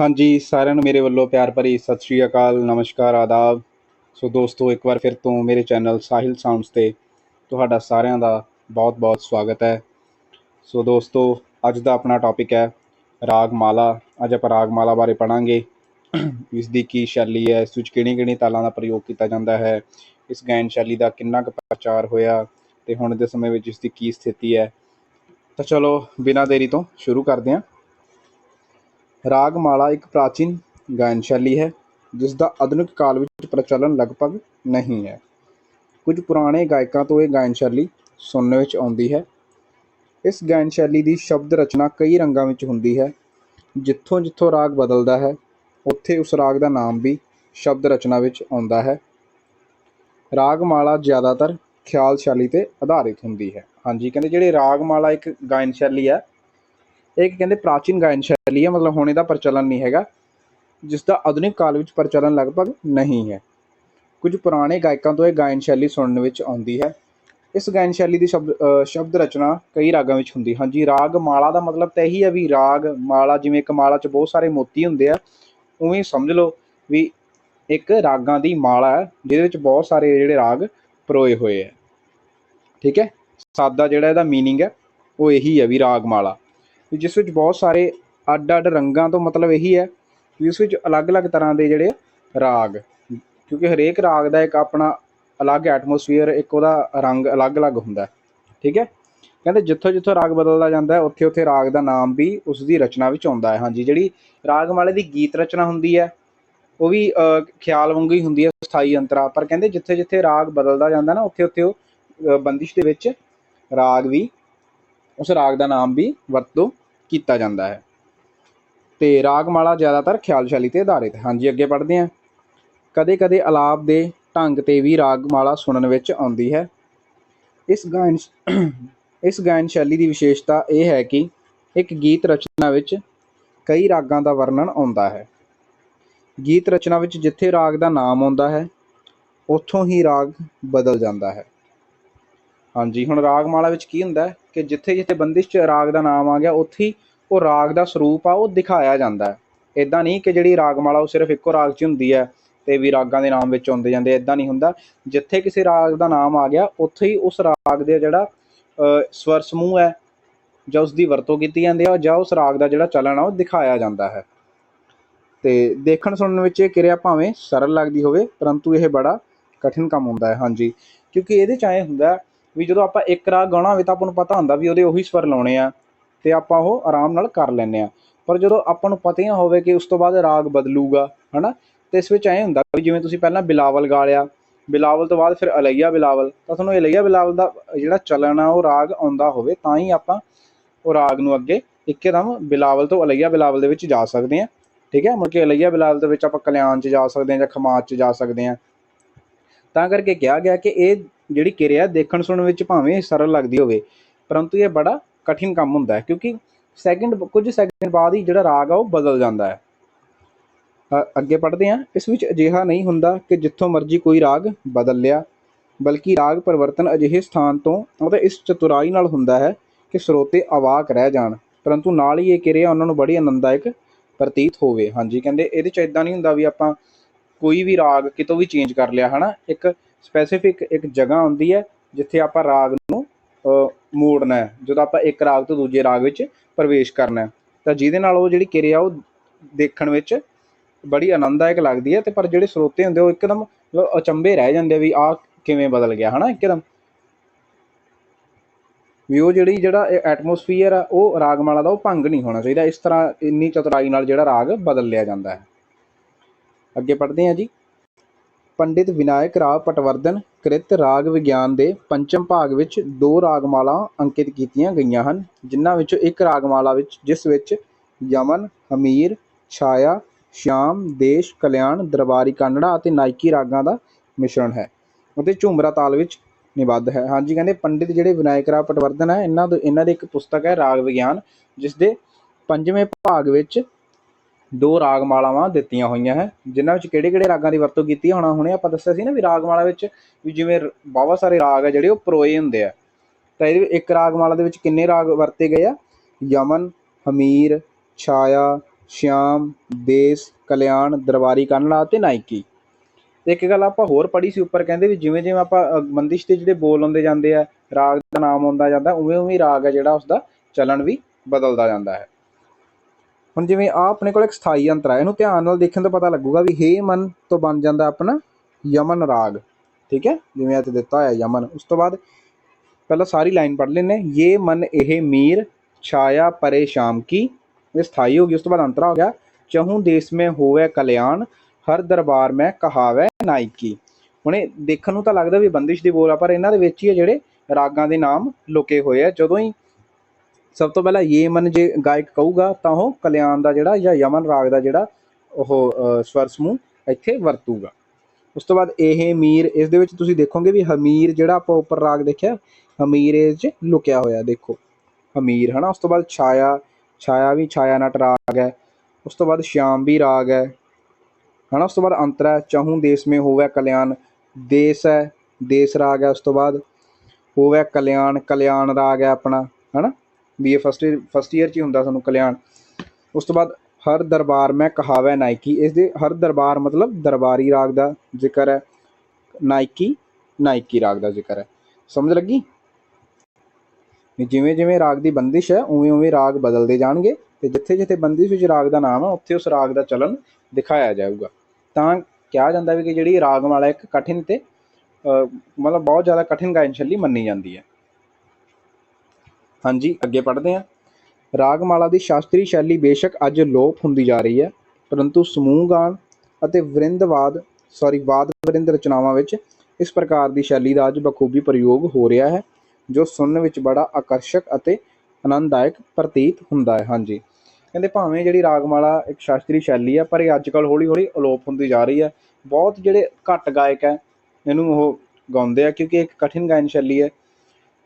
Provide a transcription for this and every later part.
ਹਾਂਜੀ, ਸਾਰਿਆਂ ਨੂੰ ਮੇਰੇ ਵੱਲੋਂ ਪਿਆਰ ਭਰੀ ਸਤਿ ਸ਼੍ਰੀ ਅਕਾਲ, ਨਮਸਕਾਰ, ਆਦਾਬ। ਸੋ ਦੋਸਤੋ, ਇੱਕ ਵਾਰ ਫਿਰ ਤੋਂ ਮੇਰੇ ਚੈਨਲ ਸਾਹਿਲ ਸਾਊਂਡਸ ਤੇ ਤੁਹਾਡਾ ਸਾਰਿਆਂ ਦਾ ਬਹੁਤ-ਬਹੁਤ ਸਵਾਗਤ ਹੈ। ਸੋ ਦੋਸਤੋ, ਅੱਜ ਦਾ ਆਪਣਾ ਟੌਪਿਕ ਹੈ ਰਾਗ ਮਾਲਾ ਅੱਜ ਆਪਾਂ ਰਾਗ ਮਾਲਾ ਬਾਰੇ ਪੜਾਂਗੇ ਇਸ ਦੀ ਕੀ ਸ਼ੈਲੀ ਹੈ, ਇਸ ਵਿੱਚ ਕਿਹੜੀਆਂ-ਕਿਹੜੀਆਂ ਤਾਲਾਂ ਦਾ ਪ੍ਰਯੋਗ ਕੀਤਾ ਜਾਂਦਾ ਹੈ, ਇਸ ਗਾਇਨ ਸ਼ੈਲੀ ਦਾ ਕਿੰਨਾ ਕੁ ਪ੍ਰਚਾਰ ਹੋਇਆ ਤੇ ਹੁਣ ਦੇ ਸਮੇਂ ਵਿੱਚ ਇਸ ਦੀ ਕੀ ਸਥਿਤੀ ਹੈ। ਤਾਂ ਚਲੋ, ਬਿਨਾਂ ਦੇਰੀ ਤੋਂ ਸ਼ੁਰੂ ਕਰਦੇ ਹਾਂ। ਰਾਗਮਾਲਾ ਇੱਕ ਪ੍ਰਾਚੀਨ ਗਾਇਨ ਸ਼ੈਲੀ ਹੈ ਜਿਸ ਦਾ ਆਧੁਨਿਕ ਕਾਲ ਵਿੱਚ ਪ੍ਰਚਲਨ ਲਗਭਗ ਨਹੀਂ ਹੈ। ਕੁਝ ਪੁਰਾਣੇ ਗਾਇਕਾਂ ਤੋਂ ਇਹ ਗਾਇਨ ਸ਼ੈਲੀ ਸੁਣਨ ਵਿੱਚ ਆਉਂਦੀ ਹੈ। ਇਸ ਗਾਇਨ ਸ਼ੈਲੀ ਦੀ ਸ਼ਬਦ ਰਚਨਾ ਕਈ ਰੰਗਾਂ ਵਿੱਚ ਹੁੰਦੀ ਹੈ। ਜਿੱਥੋਂ ਜਿੱਥੋਂ ਰਾਗ ਬਦਲਦਾ ਹੈ, ਉੱਥੇ ਉਸ ਰਾਗ ਦਾ ਨਾਮ ਵੀ ਸ਼ਬਦ ਰਚਨਾ ਵਿੱਚ ਆਉਂਦਾ ਹੈ। ਰਾਗਮਾਲਾ ਜ਼ਿਆਦਾਤਰ ਖਿਆਲ ਸ਼ੈਲੀ ਤੇ ਆਧਾਰਿਤ ਹੁੰਦੀ ਹੈ। ਹਾਂਜੀ, ਕਹਿੰਦੇ ਜਿਹੜੇ ਰਾਗਮਾਲਾ ਇੱਕ ਗਾਇਨ ਸ਼ੈਲੀ ਹੈ ਇਹ ਇੱਕ ਕਹਿੰਦੇ ਪ੍ਰਾਚੀਨ ਗਾਇਨ ਸ਼ੈਲੀ ਹੈ, ਮਤਲਬ ਹੁਣ ਇਹਦਾ ਪ੍ਰਚਲਨ ਨਹੀਂ ਹੈਗਾ ਜਿਸ ਦਾ ਆਧੁਨਿਕ ਕਾਲ ਵਿੱਚ ਪ੍ਰਚਲਨ ਲਗਭਗ ਨਹੀਂ ਹੈ। ਕੁਝ ਪੁਰਾਣੇ ਗਾਇਕਾਂ ਤੋਂ ਇਹ ਗਾਇਨ ਸ਼ੈਲੀ ਸੁਣਨ ਵਿੱਚ ਆਉਂਦੀ ਹੈ। ਇਸ ਗਾਇਨ ਸ਼ੈਲੀ ਦੀ ਸ਼ਬਦ ਸ਼ਬਦ ਰਚਨਾ ਕਈ ਰਾਗਾਂ ਵਿੱਚ ਹੁੰਦੀ ਹਾਂਜੀ, ਰਾਗ ਮਾਲਾ ਦਾ ਮਤਲਬ ਤਾਂ ਇਹੀ ਹੈ ਵੀ ਰਾਗ ਮਾਲਾ, ਜਿਵੇਂ ਇੱਕ ਮਾਲਾ 'ਚ ਬਹੁਤ ਸਾਰੇ ਮੋਤੀ ਹੁੰਦੇ ਆ, ਉਵੇਂ ਸਮਝ ਲਓ ਵੀ ਇੱਕ ਰਾਗਾਂ ਦੀ ਮਾਲਾ ਹੈ, ਜਿਹਦੇ ਵਿੱਚ ਬਹੁਤ ਸਾਰੇ ਜਿਹੜੇ ਰਾਗ ਪਰੋਏ ਹੋਏ ਹੈ। ਠੀਕ ਹੈ? ਸਾਦਾ ਜਿਹੜਾ ਇਹਦਾ ਮੀਨਿੰਗ ਹੈ, ਉਹ ਇਹੀ ਹੈ ਵੀ ਰਾਗ ਮਾਲਾ। ਜਿਸ ਵਿੱਚ ਬਹੁਤ ਸਾਰੇ ਅੱਡ-ਅੱਡ ਰੰਗਾਂ ਤੋਂ ਮਤਲਬ ਇਹੀ ਹੈ ਵੀ ਉਸ ਵਿੱਚ ਅਲੱਗ-ਅਲੱਗ ਤਰ੍ਹਾਂ ਦੇ ਜਿਹੜੇ ਰਾਗ, ਕਿਉਂਕਿ ਹਰੇਕ ਰਾਗ ਦਾ ਇੱਕ ਆਪਣਾ ਅਲੱਗ ਐਟਮੋਸਫੀਅਰ, ਇੱਕ ਉਹਦਾ ਰੰਗ ਅਲੱਗ-ਅਲੱਗ ਹੁੰਦਾ ਠੀਕ ਹੈ? ਕਹਿੰਦੇ ਜਿੱਥੋਂ ਜਿੱਥੋਂ ਰਾਗ ਬਦਲਦਾ ਜਾਂਦਾ ਹੈ ਉੱਥੇ ਉੱਥੇ ਰਾਗ ਦਾ ਨਾਮ ਵੀ ਉਸ ਦੀ ਰਚਨਾ ਵਿੱਚ ਆਉਂਦਾ ਹੈ। ਹਾਂਜੀ, ਜਿਹੜੀ ਰਾਗਮਾਲੇ ਦੀ ਗੀਤ ਰਚਨਾ ਹੁੰਦੀ ਹੈ, ਉਹ ਵੀ ਖਿਆਲ ਵਾਂਗੂ ਹੀ ਹੁੰਦੀ ਹੈ ਸਥਾਈ ਅੰਤਰਾ। ਪਰ ਕਹਿੰਦੇ ਜਿੱਥੇ ਜਿੱਥੇ ਰਾਗ ਬਦਲਦਾ ਜਾਂਦਾ ਨਾ ਉੱਥੇ ਉੱਥੇ ਉਹ ਬੰਦਿਸ਼ ਦੇ ਵਿੱਚ ਰਾਗ ਵੀ ਉਸ ਰਾਗ ਦਾ ਨਾਮ ਵੀ ਵਰਤੋਂ ਕੀਤਾ ਜਾਂਦਾ ਹੈ। ਤੇ ਰਾਗਮਾਲਾ ਜ਼ਿਆਦਾਤਰ ਖਿਆਲ ਸ਼ੈਲੀ ਤੇ ਆਧਾਰਿਤ ਹਾਂਜੀ, ਅੱਗੇ ਪੜ੍ਹਦੇ ਹਾਂ। ਕਦੇ-ਕਦੇ ਆਲਾਪ ਦੇ ਢੰਗ ਤੇ ਵੀ ਰਾਗਮਾਲਾ ਸੁਣਨ ਵਿੱਚ ਆਉਂਦੀ ਹੈ। ਇਸ ਗਾਇਨ ਇਸ ਗਾਇਨ ਸ਼ੈਲੀ ਦੀ ਵਿਸ਼ੇਸ਼ਤਾ ਇਹ ਹੈ ਕਿ ਇੱਕ ਗੀਤ ਰਚਨਾ ਵਿੱਚ ਕਈ ਰਾਗਾਂ ਦਾ ਵਰਣਨ ਆਉਂਦਾ ਹੈ। ਗੀਤ ਰਚਨਾ ਵਿੱਚ ਜਿੱਥੇ ਰਾਗ ਦਾ ਨਾਮ ਆਉਂਦਾ ਹੈ, ਉੱਥੋਂ ਹੀ ਰਾਗ ਬਦਲ ਜਾਂਦਾ ਹੈ। ਹਾਂਜੀ, ਹੁਣ ਰਾਗਮਾਲਾ ਵਿੱਚ ਕੀ ਹੁੰਦਾ ਕਿ ਜਿੱਥੇ ਜਿੱਥੇ ਬੰਦਿਸ਼ 'ਚ ਰਾਗ ਦਾ ਨਾਮ ਆ ਗਿਆ, ਉੱਥੇ ਹੀ ਉਹ ਰਾਗ ਦਾ ਸਰੂਪ ਆ, ਉਹ ਦਿਖਾਇਆ ਜਾਂਦਾ ਹੈ। ਇਦਾਂ ਨਹੀਂ ਕਿ ਜਿਹੜੀ ਰਾਗਮਾਲਾ ਉਹ ਸਿਰਫ ਇੱਕੋ ਰਾਗ 'ਚ ਹੁੰਦੀ ਹੈ ਤੇ ਵੀ ਰਾਗਾਂ ਦੇ ਨਾਮ ਵਿੱਚ ਆਉਂਦੇ ਜਾਂਦੇ ਇਦਾਂ ਨਹੀਂ ਹੁੰਦਾ। ਜਿੱਥੇ ਕਿਸੇ ਰਾਗ ਦਾ ਨਾਮ ਆ ਗਿਆ, ਉੱਥੇ ਹੀ ਉਸ ਰਾਗ ਦੇ ਜਿਹੜਾ ਸਵਰ ਸਮੂਹ ਹੈ, ਜਾਂ ਉਸ ਦੀ ਵਰਤੋਂ ਕੀਤੀ ਜਾਂਦੀ ਹੈ, ਜਾਂ ਉਸ ਰਾਗ ਦਾ ਜਿਹੜਾ ਚਲਨ ਆ, ਉਹ ਦਿਖਾਇਆ ਜਾਂਦਾ ਹੈ। ਤੇ ਦੇਖਣ ਸੁਣਨ ਵਿੱਚ ਇਹ ਕਿਰਿਆ ਭਾਵੇਂ ਸਰਲ ਲੱਗਦੀ ਹੋਵੇ, ਪਰੰਤੂ ਇਹ ਬੜਾ ਕਠਿਨ ਕੰਮ ਹੁੰਦਾ ਹੈ। ਹਾਂਜੀ, ਕਿਉਂਕਿ ਇਹਦੇ ਚ ਐਂ ਹੁੰਦਾ ਵੀ ਜਦੋਂ ਆਪਾਂ ਇੱਕ ਰਾਗ ਗਾਉਣਾ ਹੋਵੇ ਤਾਂ ਆਪਾਂ ਨੂੰ ਪਤਾ ਹੁੰਦਾ ਵੀ ਉਹਦੇ ਉਹੀ ਸਵਰ ਲਾਉਣੇ ਆ ਤੇ ਆਪਾਂ ਉਹ ਆਰਾਮ ਨਾਲ ਕਰ ਲੈਂਦੇ ਆ। ਪਰ ਜਦੋਂ ਆਪਾਂ ਨੂੰ ਪਤਾ ਹੀ ਹੋਵੇ ਕਿ ਉਸ ਤੋਂ ਬਾਅਦ ਰਾਗ ਬਦਲੂਗਾ, ਹਨਾ? ਤੇ ਇਸ ਵਿੱਚ ਐਂ ਹੁੰਦਾ ਵੀ ਜਿਵੇਂ ਤੁਸੀਂ ਪਹਿਲਾਂ ਬਿਲਾਵਲ ਗਾ ਲਿਆ, ਬਿਲਾਵਲ ਤੋਂ ਬਾਅਦ ਫਿਰ ਅਲਈਆ ਬਿਲਾਵਲ, ਤਾਂ ਤੁਹਾਨੂੰ ਅਲਈਆ ਬਿਲਾਵਲ ਦਾ ਜਿਹੜਾ ਚੱਲਣ ਆ ਉਹ ਰਾਗ ਆਉਂਦਾ ਹੋਵੇ ਤਾਂ ਹੀ ਆਪਾਂ ਉਹ ਰਾਗ ਨੂੰ ਅੱਗੇ ਇੱਕਦਮ ਬਿਲਾਵਲ ਤੋਂ ਅਲਈਆ ਬਿਲਾਵਲ ਦੇ ਵਿੱਚ ਜਾ ਸਕਦੇ ਹਾਂ ਠੀਕ ਹੈ? ਮੁੜ ਕੇ ਅਲਈਆ ਬਿਲਾਵਲ ਦੇ ਵਿੱਚ ਆਪਾਂ ਕਲਿਆਣ 'ਚ ਜਾ ਸਕਦੇ ਹਾਂ ਜਾਂ ਖਮਾਜ 'ਚ ਜਾ ਸਕਦੇ ਹਾਂ ਤਾਂ ਕਰਕੇ ਕਿਹਾ ਗਿਆ ਕਿ ਇਹ ਜਿਹੜੀ ਕਿਰਿਆ ਦੇਖਣ ਸੁਣਨ ਵਿੱਚ ਭਾਵੇਂ ਸਰਲ ਲੱਗਦੀ ਹੋਵੇ, ਪਰੰਤੂ ਇਹ ਬੜਾ ਕਠਿਨ ਕੰਮ ਹੁੰਦਾ ਹੈ, ਕਿਉਂਕਿ ਸੈਕਿੰਡ ਕੁਝ ਸੈਕਿੰਡ ਬਾਅਦ ਹੀ ਜਿਹੜਾ ਰਾਗ ਆ, ਉਹ ਬਦਲ ਜਾਂਦਾ ਹੈ। ਅੱਗੇ ਪੜ੍ਹਦੇ ਹਾਂ, ਇਸ ਵਿੱਚ ਅਜਿਹਾ ਨਹੀਂ ਹੁੰਦਾ ਕਿ ਜਿੱਥੋਂ ਮਰਜ਼ੀ ਕੋਈ ਰਾਗ ਬਦਲ ਲਿਆ, ਬਲਕਿ ਰਾਗ ਪਰਿਵਰਤਨ ਅਜਿਹੇ ਸਥਾਨ ਤੋਂ ਅਤੇ ਇਸ ਚਤੁਰਾਈ ਨਾਲ ਹੁੰਦਾ ਹੈ ਕਿ ਸਰੋਤੇ ਅਵਾਕ ਰਹਿ ਜਾਣ, ਪਰੰਤੂ ਨਾਲ ਹੀ ਇਹ ਕਿਰਿਆ ਉਹਨਾਂ ਨੂੰ ਬੜੀ ਆਨੰਦਦਾਇਕ ਪ੍ਰਤੀਤ ਹੋਵੇ। ਹਾਂਜੀ, ਕਹਿੰਦੇ ਇਹਦੇ ਚ ਇਦਾਂ ਨਹੀਂ ਹੁੰਦਾ ਵੀ ਆਪਾਂ ਕੋਈ ਵੀ ਰਾਗ ਕਿਤੋਂ ਵੀ ਚੇਂਜ ਕਰ ਲਿਆ, ਹਨਾ? ਇੱਕ ਸਪੈਸੀਫਿਕ ਇੱਕ ਜਗ੍ਹਾ ਹੁੰਦੀ ਹੈ ਜਿੱਥੇ ਆਪਾਂ ਰਾਗ ਨੂੰ ਮੋੜਨਾ ਹੈ। ਜਦੋਂ ਆਪਾਂ ਇੱਕ ਰਾਗ ਤੋਂ ਦੂਜੇ ਰਾਗ ਵਿੱਚ ਪ੍ਰਵੇਸ਼ ਕਰਨਾ ਹੈ, ਤਾਂ ਜਿਹਦੇ ਨਾਲ ਉਹ ਜਿਹੜੀ ਕਿਰਿਆ ਉਹ ਦੇਖਣ ਵਿੱਚ ਬੜੀ ਆਨੰਦਦਾਇਕ ਲੱਗਦੀ ਹੈ ਤੇ ਪਰ ਜਿਹੜੇ ਸਰੋਤੇ ਹੁੰਦੇ ਉਹ ਇੱਕਦਮ ਮਤਲਬ ਅਚੰਭੇ ਰਹਿ ਜਾਂਦੇ ਆ ਵੀ ਆਹ ਕਿਵੇਂ ਬਦਲ ਗਿਆ, ਹਨਾ? ਇੱਕਦਮ। ਵੀ ਉਹ ਜਿਹੜੀ ਜਿਹੜਾ ਐਟਮੋਸਫੀਅਰ ਆ, ਉਹ ਰਾਗਮਾਲਾ ਦਾ ਉਹ ਭੰਗ ਨਹੀਂ ਹੋਣਾ ਚਾਹੀਦਾ। ਇਸ ਤਰ੍ਹਾਂ ਇੰਨੀ ਚਤੁਰਾਈ ਨਾਲ ਜਿਹੜਾ ਰਾਗ ਬਦਲ ਲਿਆ ਜਾਂਦਾ ਹੈ। ਅੱਗੇ ਪੜ੍ਹਦੇ ਹਾਂ ਜੀ। ਪੰਡਿਤ ਵਿਨਾਇਕ ਰਾਵ ਪਟਵਰਧਨ ਕ੍ਰਿਤ ਰਾਗ ਵਿਗਿਆਨ ਦੇ ਪੰਚਮ ਭਾਗ ਵਿੱਚ ਦੋ ਰਾਗਮਾਲਾ ਅੰਕਿਤ ਕੀਤੀਆਂ ਗਈਆਂ ਹਨ, ਜਿਨ੍ਹਾਂ ਵਿੱਚੋਂ ਇੱਕ ਰਾਗਮਾਲਾ ਵਿੱਚ, ਜਿਸ ਵਿੱਚ ਯਮਨ, ਹਮੀਰ, ਛਾਇਆ, ਸ਼ਿਆਮ, ਦੇਸ਼, ਕਲਿਆਣ, ਦਰਬਾਰੀ ਕਾਨੜਾ ਅਤੇ ਨਾਇਕੀ ਰਾਗਾਂ ਦਾ ਮਿਸ਼ਰਣ ਹੈ ਅਤੇ ਝੂਮਰਾ ਤਾਲ ਵਿੱਚ ਨਿਬੱਧ ਹੈ। ਹਾਂਜੀ, ਕਹਿੰਦੇ ਪੰਡਿਤ ਜਿਹੜੇ ਵਿਨਾਇਕ ਰਾਵ ਪਟਵਰਧਨ ਹੈ, ਇਹਨਾਂ ਦੇ, ਇਹਨਾਂ ਦੀ ਇੱਕ ਪੁਸਤਕ ਹੈ ਰਾਗ ਵਿਗਿਆਨ, ਜਿਸ ਦੇ ਪੰਜਵੇਂ ਭਾਗ ਵਿੱਚ ਦੋ ਰਾਗਮਾਲਾਵਾਂ ਦਿੱਤੀਆਂ ਹੋਈਆਂ ਹੈ, ਜਿਨ੍ਹਾਂ ਵਿੱਚ ਕਿਹੜੇ ਕਿਹੜੇ ਰਾਗਾਂ ਦੀ ਵਰਤੋਂ ਕੀਤੀ ਹੋਣਾ, ਹੁਣੇ ਆਪਾਂ ਦੱਸਿਆ ਸੀ ਨਾ ਵੀ ਰਾਗਮਾਲਾ ਵਿੱਚ ਵੀ ਜਿਵੇਂ ਬਾਵਾ ਸਾਰੇ ਰਾਗ ਆ ਜਿਹੜੇ ਉਹ ਪਰੋਏ ਹੁੰਦੇ ਆ। ਤਾਂ ਇਹਦੇ ਵਿੱਚ ਇੱਕ ਰਾਗਮਾਲਾ ਦੇ ਵਿੱਚ ਕਿੰਨੇ ਰਾਗ ਵਰਤੇ ਗਏ ਆ? ਯਮਨ, ਹਮੀਰ, ਛਾਇਆ, ਸ਼ਿਆਮ, ਦੇਸ, ਕਲਿਆਣ, ਦਰਬਾਰੀ ਕੰਨਲਾ ਅਤੇ ਨਾਇਕੀ। ਤੇ ਇੱਕ ਗੱਲ ਆਪਾਂ ਹੋਰ ਪੜ੍ਹੀ ਸੀ ਉੱਪਰ, ਕਹਿੰਦੇ ਵੀ ਜਿਵੇਂ ਜਿਵੇਂ ਆਪਾਂ ਬੰਦਿਸ਼ ਦੇ ਜਿਹੜੇ ਬੋਲ ਆਉਂਦੇ ਜਾਂਦੇ ਆ, ਰਾਗ ਦਾ ਨਾਮ ਆਉਂਦਾ ਜਾਂਦਾ, ਉਵੇਂ ਉਵੇਂ ਰਾਗ ਹੈ ਜਿਹੜਾ ਉਸਦਾ ਚਲਣ ਵੀ ਬਦਲਦਾ ਜਾਂਦਾ ਹੈ। ਹੁਣ ਜਿਵੇਂ ਆ ਆਪਣੇ ਕੋਲ ਇੱਕ ਸਥਾਈ ਅੰਤਰ ਹੈ ਇਹਨੂੰ ਧਿਆਨ ਨਾਲ ਦੇਖਣ ਤੋਂ ਪਤਾ ਲੱਗੂਗਾ ਵੀ ਹੇ ਮਨ ਤੋਂ ਬਣ ਜਾਂਦਾ ਆਪਣਾ ਯਮਨ ਰਾਗ, ਠੀਕ ਹੈ? ਜਿਵੇਂ ਇੱਥੇ ਦਿੱਤਾ ਹੋਇਆ ਯਮਨ, ਉਸ ਤੋਂ ਬਾਅਦ ਪਹਿਲਾਂ ਸਾਰੀ ਲਾਈਨ ਪੜ੍ਹ ਲੈਨੇ ਇਹ ਮਨ ਇਹ ਮੀਰ, ਛਾਇਆ ਪਰੇ ਸ਼ਾਮ ਕੀ। ਇਹ ਸਥਾਈ ਹੋ ਗਈ, ਉਸ ਤੋਂ ਬਾਅਦ ਅੰਤਰਾ ਹੋ ਗਿਆ। ਚਹੂ ਦੇਸ਼ ਮੇ ਹੋਵੇ ਕਲਿਆਣ, ਹਰ ਦਰਬਾਰ ਮੈਂ ਕਹਾਵੇ ਨਾਇਕੀ। ਹੁਣੇ ਦੇਖਣ ਨੂੰ ਤਾਂ ਲੱਗਦਾ ਵੀ ਬੰਦਿਸ਼ ਦੀ ਬੋਲ ਆ, ਪਰ ਇਹਨਾਂ ਦੇ ਵਿੱਚ ਹੀ ਹੈ ਜਿਹੜੇ ਰਾਗਾਂ ਦੇ ਨਾਮ ਲੁਕੇ ਹੋਏ ਆ। ਜਦੋਂ ਹੀ ਸਭ ਤੋਂ ਪਹਿਲਾਂ ਯੇਮਨ ਜੇ ਗਾਇਕ ਕਹੂਗਾ ਤਾਂ ਉਹ ਕਲਿਆਣ ਦਾ ਜਿਹੜਾ ਜਾਂ ਯਮਨ ਰਾਗ ਦਾ ਜਿਹੜਾ ਉਹ ਸਵਰ ਸਮੂਹ ਇੱਥੇ ਵਰਤੂਗਾ। ਉਸ ਤੋਂ ਬਾਅਦ ਇਹ ਮੀਰ ਇਸ ਦੇ ਵਿੱਚ ਤੁਸੀਂ ਦੇਖੋਗੇ ਵੀ ਹਮੀਰ ਜਿਹੜਾ ਆਪਾਂ ਉੱਪਰ ਰਾਗ ਦੇਖਿਆ ਹਮੀਰ ਇਸ 'ਚ ਲੁਕਿਆ ਹੋਇਆ ਦੇਖੋ। ਹਮੀਰ ਹਨਾ? ਉਸ ਤੋਂ ਬਾਅਦ ਛਾਇਆ ਛਾਇਆ ਵੀ ਛਾਇਆ ਨਟ ਰਾਗ ਹੈ। ਉਸ ਤੋਂ ਬਾਅਦ ਸ਼ਿਆਮ ਵੀ ਰਾਗ ਹੈ। ਹਨਾ? ਉਸ ਤੋਂ ਬਾਅਦ ਅੰਤਰਾ ਹੈ, ਚਹੂ ਦੇਸ ਮੇ ਹੋਵੇ ਕਲਿਆਣ ਦੇਸ ਹੈ ਦੇਸ ਰਾਗ ਹੈ। ਉਸ ਤੋਂ ਬਾਅਦ ਹੋਵੇ ਕਲਿਆਣ ਕਲਿਆਣ ਰਾਗ ਹੈ ਆਪਣਾ ਹਨਾ? ਵੀ ਇਹ ਫਸਟ ਫਸਟ ਈਅਰ 'ਚ ਹੀ ਹੁੰਦਾ ਸਾਨੂੰ ਕਲਿਆਣ। ਉਸ ਤੋਂ ਬਾਅਦ ਹਰ ਦਰਬਾਰ ਮੈਂ ਕਹਾਵੇ ਨਾਇਕੀ। ਇਸ ਦੇ ਹਰ ਦਰਬਾਰ ਮਤਲਬ ਦਰਬਾਰੀ ਰਾਗ ਦਾ ਜ਼ਿਕਰ ਹੈ। ਨਾਇਕੀ ਨਾਇਕੀ ਰਾਗ ਦਾ ਜ਼ਿਕਰ ਹੈ। ਸਮਝ ਲੱਗੀ? ਜਿਵੇਂ ਜਿਵੇਂ ਰਾਗ ਦੀ ਬੰਦਿਸ਼ ਹੈ, ਉਵੇਂ ਉਵੇਂ ਰਾਗ ਬਦਲਦੇ ਜਾਣਗੇ ਤੇ ਜਿੱਥੇ ਜਿੱਥੇ ਬੰਦਿਸ਼ ਵਿੱਚ ਰਾਗ ਦਾ ਨਾਮ ਹੈ, ਉੱਥੇ ਉਸ ਰਾਗ ਦਾ ਚਲਨ ਦਿਖਾਇਆ ਜਾਊਗਾ। ਤਾਂ ਕਿਹਾ ਜਾਂਦਾ ਵੀ ਕਿ ਜਿਹੜੀ ਰਾਗਮਾਲਾ ਇੱਕ ਕਠਿਨ ਤੇ ਮਤਲਬ ਬਹੁਤ ਜ਼ਿਆਦਾ ਕਠਿਨ ਗਾਇਨ ਸ਼ੈਲੀ ਮੰਨੀ ਜਾਂਦੀ ਹੈ। ਹਾਂਜੀ, ਅੱਗੇ ਪੜ੍ਹਦੇ ਹਾਂ। ਰਾਗਮਾਲਾ ਦੀ ਸ਼ਾਸਤਰੀ ਸ਼ੈਲੀ ਬੇਸ਼ੱਕ ਅੱਜ ਲੋਪ ਹੁੰਦੀ ਜਾ ਰਹੀ ਹੈ, ਪਰੰਤੂ ਸਮੂਹ ਗਾਣ ਅਤੇ ਵਰਿੰਦਵਾਦ ਸੌਰੀ ਵਾਦ ਵਰਿੰਦ ਰਚਨਾਵਾਂ ਵਿੱਚ ਇਸ ਪ੍ਰਕਾਰ ਦੀ ਸ਼ੈਲੀ ਦਾ ਅੱਜ ਬਖੂਬੀ ਪ੍ਰਯੋਗ ਹੋ ਰਿਹਾ ਹੈ, ਜੋ ਸੁਣਨ ਵਿੱਚ ਬੜਾ ਆਕਰਸ਼ਕ ਅਤੇ ਆਨੰਦਦਾਇਕ ਪ੍ਰਤੀਤ ਹੁੰਦਾ ਹੈ। ਹਾਂਜੀ। ਕਹਿੰਦੇ ਭਾਵੇਂ ਜਿਹੜੀ ਰਾਗਮਾਲਾ ਇੱਕ ਸ਼ਾਸਤਰੀ ਸ਼ੈਲੀ ਹੈ, ਪਰ ਇਹ ਅੱਜ ਕੱਲ੍ਹ ਹੌਲੀ ਹੌਲੀ ਅਲੋਪ ਹੁੰਦੀ ਜਾ ਰਹੀ ਹੈ। ਬਹੁਤ ਜਿਹੜੇ ਘੱਟ ਗਾਇਕ ਹੈ, ਇਹਨੂੰ ਉਹ ਗਾਉਂਦੇ ਆ ਕਿਉਂਕਿ ਇੱਕ ਕਠਿਨ ਗਾਇਨ ਸ਼ੈਲੀ ਹੈ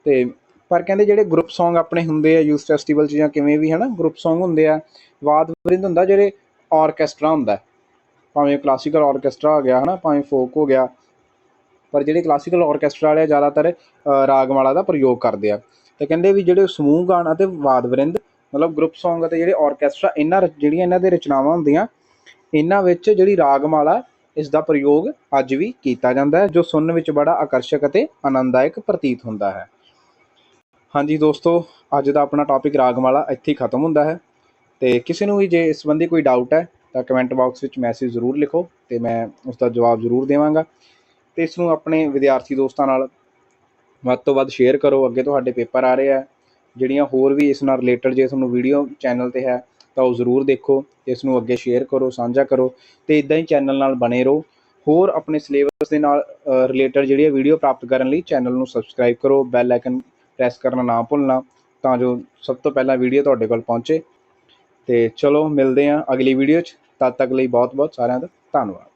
ਤੇ ਪਰ ਕਹਿੰਦੇ ਜਿਹੜੇ ਗਰੁੱਪ Song ਆਪਣੇ ਹੁੰਦੇ ਆ ਯੂਥ ਫੈਸਟੀਵਲ 'ਚ ਜਾਂ ਕਿਵੇਂ ਵੀ ਹਨਾ ਗਰੁੱਪ Song ਹੁੰਦੇ ਆ ਵਾਦ ਵਰਿੰਦ ਹੁੰਦਾ ਜਿਹੜੇ ਆਰਕੈਸਟਰਾ ਹੁੰਦਾ ਹੈ। ਭਾਵੇਂ ਕਲਾਸੀਕਲ ਆਰਕੈਸਟਰਾ ਹੋ ਗਿਆ ਹਨਾ ਭਾਵੇਂ ਫੋਕ ਹੋ ਗਿਆ ਪਰ ਜਿਹੜੇ ਕਲਾਸੀਕਲ ਆਰਕੈਸਟਰਾ ਵਾਲੇ ਆ, ਜ਼ਿਆਦਾਤਰ ਰਾਗਮਾਲਾ ਦਾ ਪ੍ਰਯੋਗ ਕਰਦੇ ਆ ਤੇ ਕਹਿੰਦੇ ਵੀ ਜਿਹੜੇ ਸਮੂਹ ਗਾਣ ਅਤੇ ਵਾਦ ਵਰਿੰਦ ਮਤਲਬ ਗਰੁੱਪ Song ਅਤੇ ਜਿਹੜੇ ਆਰਕੈਸਟਰਾ ਇਹਨਾਂ ਰ- ਜਿਹੜੀਆਂ ਇਹਨਾਂ ਦੇ ਰਚਨਾਵਾਂ ਹੁੰਦੀਆਂ ਇਹਨਾਂ ਵਿੱਚ ਜਿਹੜੀ ਰਾਗਮਾਲਾ ਇਸ ਦਾ ਪ੍ਰਯੋਗ ਅੱਜ ਵੀ ਕੀਤਾ ਜਾਂਦਾ ਹੈ ਜੋ ਸੁਣਨ ਵਿੱਚ ਬੜਾ ਆਕਰਸ਼ਕ ਅਤੇ ਆਨੰਦਦਾਇਕ ਪ੍ਰਤੀਤ ਹੁੰਦਾ ਹੈ ਹਾਂਜੀ ਦੋਸਤੋ, ਅੱਜ ਦਾ ਆਪਣਾ ਟੌਪਿਕ ਰਾਗਮਾਲਾ ਇੱਥੇ ਹੀ ਖਤਮ ਹੁੰਦਾ ਹੈ। ਤੇ ਕਿਸੇ ਨੂੰ ਵੀ ਜੇ ਇਸ ਸੰਬੰਧੀ ਕੋਈ ਡਾਊਟ ਹੈ, ਤਾਂ ਕਮੈਂਟ ਬਾਕਸ ਵਿੱਚ ਮੈਸੇਜ ਜ਼ਰੂਰ ਲਿਖੋ ਤੇ ਮੈਂ ਉਸ ਦਾ ਜਵਾਬ ਜ਼ਰੂਰ ਦੇਵਾਂਗਾ। ਤੇ ਇਸ ਨੂੰ ਆਪਣੇ ਵਿਦਿਆਰਥੀ ਦੋਸਤਾਂ ਨਾਲ ਵੱਧ ਤੋਂ ਵੱਧ ਸ਼ੇਅਰ ਕਰੋ। ਅੱਗੇ ਤੁਹਾਡੇ ਪੇਪਰ ਆ ਰਹੇ ਆ ਜਿਹੜੀਆਂ ਹੋਰ ਵੀ ਇਸ ਨਾਲ ਰਿਲੇਟਡ ਜੇ ਤੁਹਾਨੂੰ ਵੀਡੀਓ ਚੈਨਲ ਤੇ ਹੈ, ਤਾਂ ਉਹ ਜ਼ਰੂਰ ਦੇਖੋ। ਇਸ ਨੂੰ ਅੱਗੇ ਸ਼ੇਅਰ ਕਰੋ, ਸਾਂਝਾ ਕਰੋ ਤੇ ਇਦਾਂ ਹੀ ਚੈਨਲ ਨਾਲ ਬਣੇ ਰਹੋ। ਹੋਰ ਆਪਣੇ ਸਿਲੇਬਸ ਦੇ ਨਾਲ ਰਿਲੇਟਡ ਜਿਹੜੀਆਂ ਵੀਡੀਓ ਪ੍ਰਾਪਤ ਕਰਨ ਲਈ ਚੈਨਲ ਨੂੰ ਸਬਸਕ੍ਰਾਈਬ ਕਰੋ ਬੈਲ ਆਈਕਨ ਪ੍ਰੈਸ ਕਰਨਾ ਨਾ ਭੁੱਲਣਾ, ਤਾਂ ਜੋ ਸਭ ਤੋਂ ਪਹਿਲਾਂ ਵੀਡੀਓ ਤੁਹਾਡੇ ਕੋਲ ਪਹੁੰਚੇ। ਤੇ ਚਲੋ ਮਿਲਦੇ ਹਾਂ ਅਗਲੀ ਵੀਡੀਓ 'ਚ। ਤਦ ਤੱਕ ਲਈ ਬਹੁਤ ਬਹੁਤ ਸਾਰਿਆਂ ਦਾ ਧੰਨਵਾਦ।